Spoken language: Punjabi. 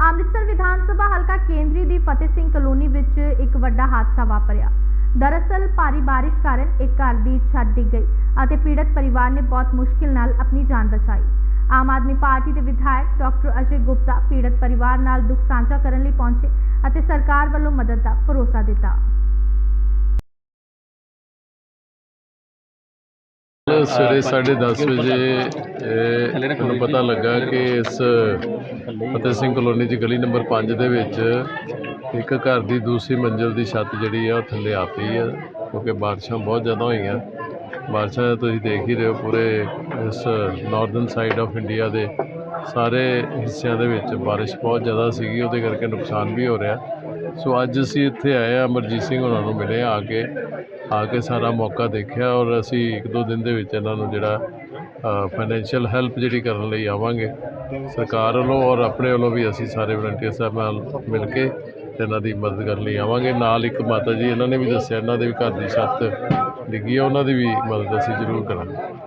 ਅੰਮ੍ਰਿਤਸਰ ਵਿਧਾਨ ਸਭਾ ਹਲਕਾ ਕੇਂਦਰੀ ਦੀ ਫਤਿਹ ਸਿੰਘ ਕਲੋਨੀ ਵਿੱਚ ਇੱਕ ਵੱਡਾ ਹਾਦਸਾ ਵਾਪਰਿਆ। ਦਰਅਸਲ ਭਾਰੀ ਬਾਰਿਸ਼ ਕਾਰਨ ਇੱਕ ਘਰ ਦੀ ਛੱਤ ਡਿੱਗ ਗਈ ਅਤੇ ਪੀੜਤ ਪਰਿਵਾਰ ਨੇ ਬਹੁਤ ਮੁਸ਼ਕਿਲ ਨਾਲ ਆਪਣੀ ਜਾਨ ਬਚਾਈ। ਆਮ ਆਦਮੀ ਪਾਰਟੀ ਦੇ ਵਿਧਾਇਕ ਡਾਕਟਰ ਅਜੇ ਗੁਪਤਾ ਪੀੜਤ ਪਰਿਵਾਰ ਨਾਲ ਦੁੱਖ ਸਾਂਝਾ ਕਰਨ ਲਈ ਪਹੁੰਚੇ ਅਤੇ ਸਰਕਾਰ ਵੱਲੋਂ ਮਦਦ ਦਾ ਭਰੋਸਾ ਦਿੱਤਾ। ਸਵੇਰੇ 10:30 ਵਜੇ ਇਹ ਮੈਨੂੰ ਪਤਾ ਲੱਗਾ ਕਿ ਇਸ ਫਤਿਹ ਸਿੰਘ ਕਲੋਨੀ ਦੀ ਗਲੀ ਨੰਬਰ 5 ਦੇ ਵਿੱਚ ਇੱਕ ਘਰ ਦੀ ਦੂਸਰੀ ਮੰਜ਼ਿਲ ਦੀ ਛੱਤ ਜਿਹੜੀ ਆ ਉਹ ਥੱਲੇ ਆ ਪਈ ਆ ਕਿਉਂਕਿ ਬਾਰਿਸ਼ਾਂ ਬਹੁਤ ਜ਼ਿਆਦਾ ਹੋਈਆਂ। ਬਾਰਿਸ਼ਾਂ ਤੁਸੀਂ ਦੇਖ ਹੀ ਰਹੇ ਹੋ ਪੂਰੇ ਇਸ ਨਾਰਥਰਨ ਸਾਈਡ ਆਫ ਇੰਡੀਆ ਦੇ ਸਾਰੇ ਹਿੱਸਿਆਂ ਦੇ ਵਿੱਚ ਬਾਰਿਸ਼ ਬਹੁਤ ਜ਼ਿਆਦਾ ਸੀਗੀ, ਉਹਦੇ ਕਰਕੇ ਨੁਕਸਾਨ ਵੀ ਹੋ ਰਿਹਾ। ਸੋ ਅੱਜ ਅਸੀਂ ਇੱਥੇ ਆਏ ਆ ਅਮਰਜੀਤ ਸਿੰਘ ਉਹਨਾਂ ਨੂੰ ਮਿਲੇ ਆ ਕੇ ਆ ਕੇ ਸਾਰਾ ਮੌਕਾ ਦੇਖਿਆ ਔਰ ਅਸੀਂ ਇੱਕ ਦੋ ਦਿਨ ਦੇ ਵਿੱਚ ਇਹਨਾਂ ਨੂੰ ਜਿਹੜਾ ਫਾਈਨੈਂਸ਼ੀਅਲ ਹੈਲਪ ਜਿਹੜੀ ਕਰਨ ਲਈ ਆਵਾਂਗੇ। ਸਰਕਾਰ ਵੱਲੋਂ ਔਰ ਆਪਣੇ ਵੱਲੋਂ ਵੀ ਅਸੀਂ ਸਾਰੇ ਵਲੰਟੀਅਰ ਸਾਹਿਬ ਨਾਲ ਮਿਲ ਕੇ ਇਹਨਾਂ ਦੀ ਮਦਦ ਕਰਨ ਲਈ ਆਵਾਂਗੇ। ਨਾਲ ਇੱਕ ਮਾਤਾ ਜੀ, ਇਹਨਾਂ ਨੇ ਵੀ ਦੱਸਿਆ, ਇਹਨਾਂ ਦੇ ਵੀ ਘਰ ਦੀ ਛੱਤ ਡਿੱਗੀ ਆ ਉਹਨਾਂ ਦੀ ਵੀ ਮਦਦ ਅਸੀਂ ਜ਼ਰੂਰ ਕਰਾਂਗੇ।